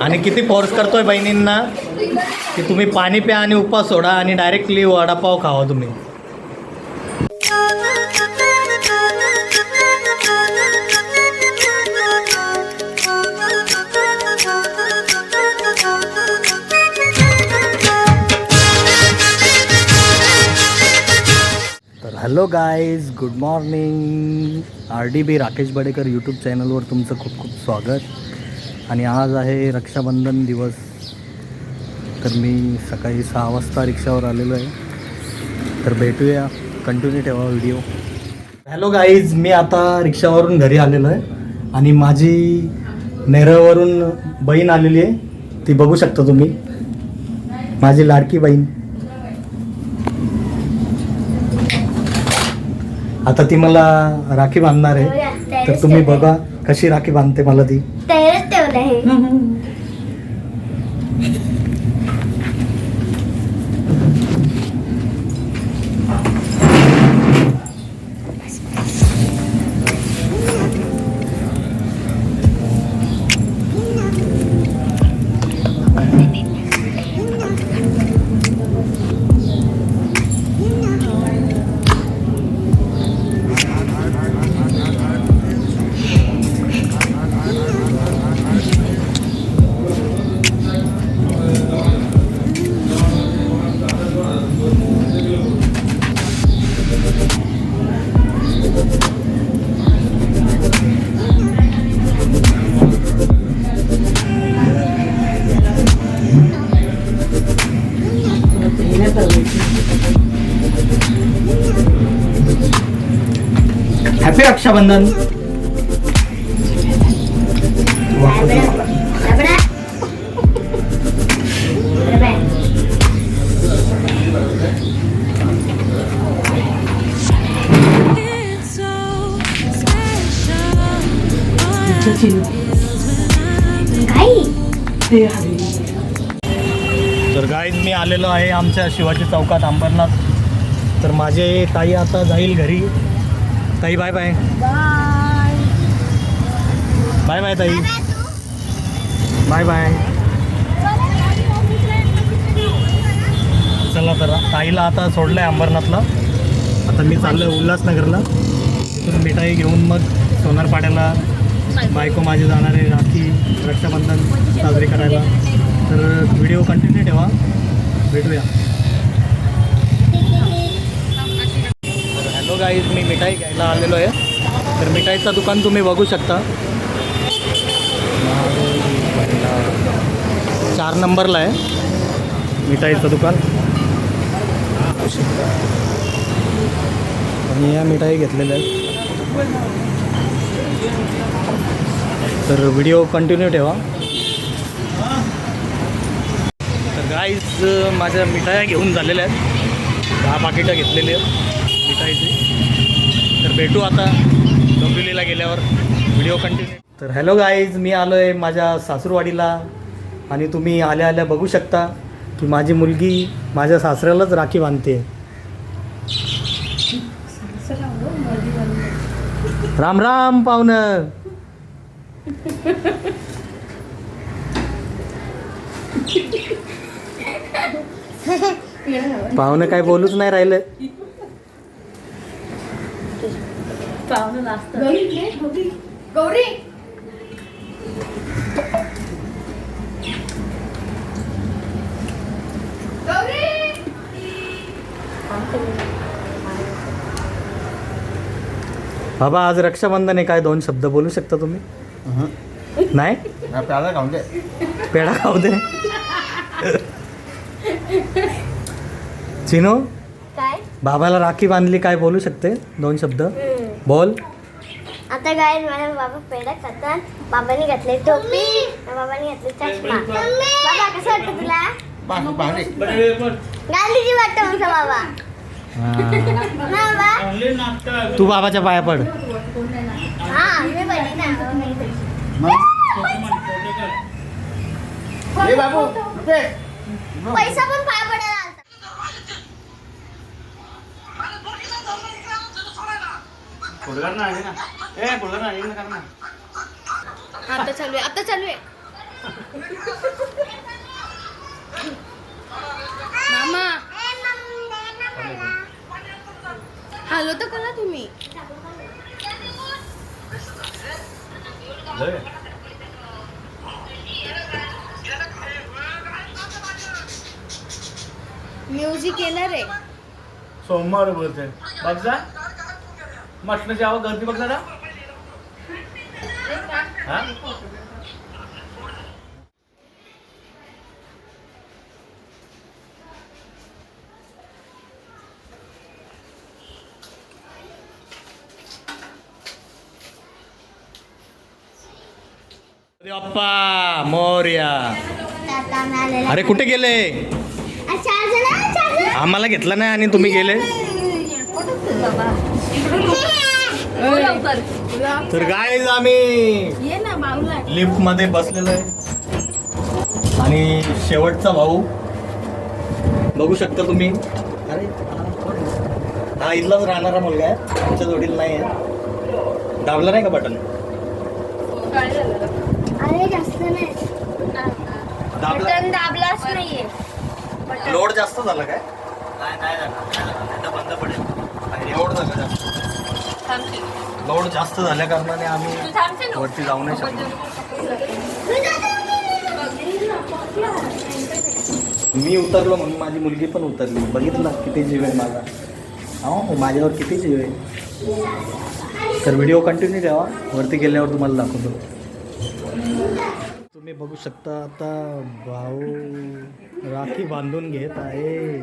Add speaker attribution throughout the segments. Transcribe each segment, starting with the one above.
Speaker 1: आणि किती फोर्स करतोय बहिणींना? की तुम्ही पाणी प्या आणि उपास सोडा आणि डायरेक्टली वडापाव खावा तुम्ही. तर hello guys good morning R D B Rakesh Badekar YouTube चॅनलवर तुमचं खूप खूप स्वागत. आणि आज आहे रक्षाबंधन दिवस. तर मी सकाळी सहा वाजता रिक्षावर आलेलो आहे. तर भेटूया. कंटिन्यू ठेवा व्हिडिओ. हॅलो गाईज मी आता रिक्षावरून घरी आलेलो आहे. आणि माझी नेरळवरून बहीण आलेली आहे. ती बघू शकता तुम्ही. माझी लाडकी बहीण. आता ती मला राखी बांधणार आहे. तर तुम्ही बघा कशी राखी बांधते मला ती
Speaker 2: 你。嗯
Speaker 1: 嗯 रक्षाबंधन. तर गाईज मी आलेलो आहे आमच्या शिवाजी चौकात अंबरनाथ. तर माझे ताई आता जाईल घरी. ताई बाय बाय बाय बाय ताई. बाय बाय चला तर ताईला आता सोडलं आहे अंबरनाथला. आता मी चाललो आहे उल्हासनगरला. तिथून मिठाई घेऊन मग सोनारपाड्याला बायको माझी जाणार आहे राखी रक्षाबंधन साजरी करायला. तर व्हिडिओ कंटिन्यू ठेवा. भेटूया. गाईज मी मिठाई घ्यायला आलेलो आहे. तर मिठाईचं दुकान तुम्ही बघू शकता. चार नंबरला आहे. मिठाईचं दुकान. आणि या मिठाई घेतलेल्या आहेत. तर व्हिडिओ कंटिन्यू ठेवा. तर गाईज माझ्या मिठाया घेऊन झालेल्या आहेत. दहा पाकिटं घेतलेली आहेत मिठाईची. भेटू आता डोंबिवलीला गेल्यावर. व्हिडिओ कंटिन्यू तर हॅलो गाईज मी आलो आहे माझ्या सासूरवाडीला आणि तुम्ही आल्या आल्या बघू शकता की माझी मुलगी माझ्या सासऱ्यालाच राखी बांधते. राम राम पाहुणं. पाहुणं काय बोलूच नाही राहिलं.
Speaker 2: गौरी
Speaker 1: बाबा आज रक्षाबंधन आहे. काय दोन शब्द बोलू शकता तुम्ही? नाही?
Speaker 3: खाऊन दे.
Speaker 1: पेढा खाऊ दे. चिनो? बाबाला राखी बांधली काय बोलू शकते? दोन शब्द. बोल.
Speaker 2: आता काय माझ्या बाबा पेढा खातात. बाबांनी घातले टोपी. आणि बाबांनी घातले चष्मा. बाबा कसं वाटतं तुला?
Speaker 3: पाणी पाणी
Speaker 2: गांधीजी वाटतं आमचा बाबा.
Speaker 1: हा.
Speaker 2: ना बाबा.
Speaker 1: तू बाबाच्या पाया पड.
Speaker 2: हा मी ना
Speaker 3: बाबू?
Speaker 2: पैसा पण पाय पडायला
Speaker 3: ना आहे ना. ए फुलगार ना आहे ना कर ना.
Speaker 4: आता चालू आहे आता चालू आहे. मामा. हॅलो तर करा तुम्ही? म्युझिक येणार आहे.
Speaker 3: सोमवार बोलते. बघ जा म्हटलं जेव्हा गर्दी बघ जरा हा?
Speaker 1: अरे बाप्पा मोर्या. अरे कुठे गेले. आम्हाला घेतलं नाही आणि तुम्ही गेले? तर. काय आम्ही
Speaker 4: ये ना बाऊला
Speaker 1: लिफ्टमध्ये बसलेलो आहे. आणि शेवटचा भाऊ. बघू शकता तुम्ही. अरे हा इथलाच राहणारा मुलगा आहे. आमच्या जोडीला नाही आहे. दाबलं नाही का बटन
Speaker 2: अरे जास्त नाही.
Speaker 1: दाबलं.
Speaker 4: बटन दाबलाच नाहीये.
Speaker 1: लोड जास्त झालं काय? नाही नाही झालं, बंद पडेल. लोड झालं जास्त लोड जास्त झाल्या कारणाने आम्ही वरती जाऊ नाही शकलो. मी उतरलो म्हणून माझी मुलगी पण उतरली. बघितलं किती जीव आहे माझा. हो माझ्यावर किती जीव आहे तर व्हिडिओ कंटिन्यू ठेवा. वरती गेल्यावर तुम्हाला दाखवतो. तुम्ही बघू शकता आता भाऊ राखी बांधून घेत आहे.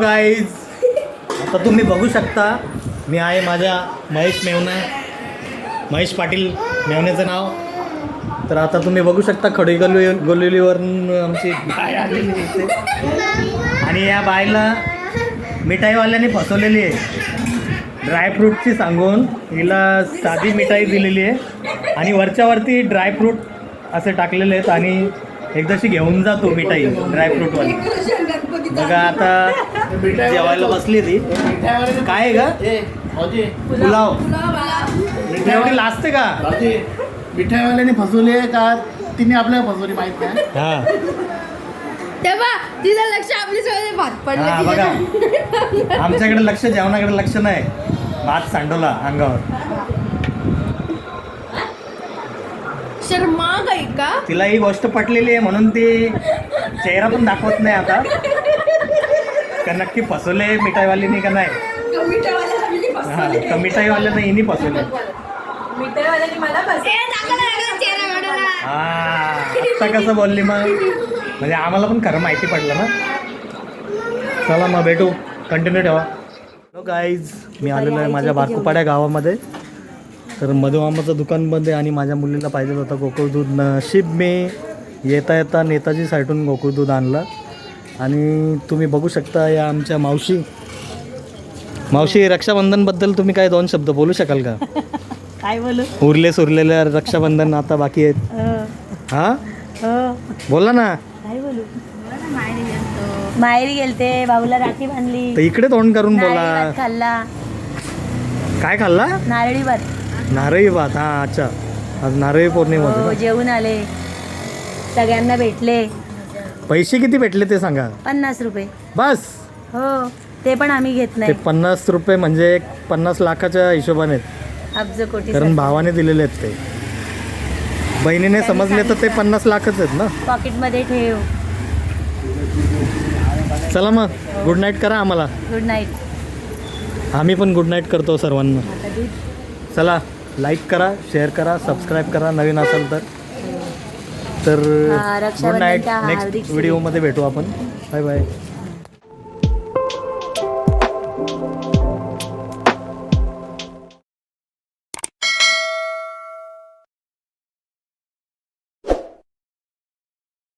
Speaker 1: गाईज आता तुम्ही बघू शकता मी आहे माझ्या महेश मेवणे. महेश पाटील मेवण्याचं नाव. तर आता तुम्ही बघू शकता खडोई गल्ली गल्लोलीवरून आमची बाय आलेली दिसते आणि या बायला मिठाईवाल्याने फसवलेली आहे. ड्रायफ्रूटची सांगून हिला साधी मिठाई दिलेली आहे. आणि वरच्यावरती ड्रायफ्रूट असे टाकलेले आहेत आणि एकदाशी घेऊन जातो मिठाई ड्रायफ्रूटवाली. बघा आता जेवायला बसली ती. काय आहे का?
Speaker 3: ए भाऊजी.
Speaker 1: पुलाव. एवढी लाजते का?
Speaker 3: मिठाईवाल्याने फसवली आहे का? तिने आपल्याला फसवली माहीत नाही.
Speaker 1: हा.
Speaker 4: तेव्हा तिचं लक्ष आपली सगळे भात
Speaker 1: हा
Speaker 4: पडलं
Speaker 1: बघा. आमच्याकडे लक्ष जेवणाकडे लक्ष नाही. भात सांडवला अंगावर.
Speaker 4: शर्मा गाई का?
Speaker 1: तिला ही गोष्ट पटलेली आहे म्हणून ती चेहरा पण दाखवत नाही आता. का नक्की फसवले मिठाईवालीने का नाही? हा का मिठाईवाल्यानं हिनी फसवले? हा आता कसं बोलली मग? म्हणजे आम्हाला पण खरं माहिती पडलं ना? चला मग भेटू. कंटिन्यू ठेवा. हॅलो गाईज मी आलेलो आहे माझ्या बारकुपाड्या गावामध्ये. तर मधुमामाचं दुकान बंद आहे आणि माझ्या मुलीला पाहिजे होतं गोकुळ दूध. नशीब मी येता येता नेताजी साईटून गोकुळ दूध आणलं. आणि तुम्ही बघू शकता या आमच्या मावशी. मावशी रक्षाबंधनबद्दल तुम्ही काय दोन शब्द बोलू शकाल का?
Speaker 5: काय बोलू?
Speaker 1: उरले सुरलेल्या रक्षाबंधन आता बाकी आहेत. हां?
Speaker 5: हो
Speaker 1: बोला ना.
Speaker 5: काय बोलू? माहेरी गेलते. भाऊला राखी बांधली.
Speaker 1: तर इकडे तोंड करून बोला.
Speaker 5: खाल्ला.
Speaker 1: काय खाल्ला?
Speaker 5: नारळी भात
Speaker 1: नारळी भात हां अच्छा. आज नारळी पौर्णिमा
Speaker 5: हो जेवून आले. सगळ्यांना भेटले.
Speaker 1: पैसे किती भेटले ते सांगा.
Speaker 5: पन्नास रुपये.
Speaker 1: बस.
Speaker 5: हो ते पण आम्ही घेत
Speaker 1: ते
Speaker 5: नाही.
Speaker 1: पन्नास रुपये म्हणजे एक पन्नास लाखाच्या हिशोबाने आहेत.
Speaker 5: अब्ज कोटी
Speaker 1: कारण भावाने दिलेले आहेत ते. बहिणीने समजले तर ते पन्नास लाखच आहेत ना?
Speaker 5: पॉकेटमध्ये ठेव.
Speaker 1: चला मग गुड नाईट करा आम्हाला.
Speaker 5: गुड नाईट
Speaker 1: आम्ही पण गुड नाईट करतो सर्वांना. चला लाईक करा शेअर करा सबस्क्राईब करा नवीन असाल तर. तर गुड नाईट नेक्स्ट. व्हिडिओमध्ये भेटू आपण. Bye bye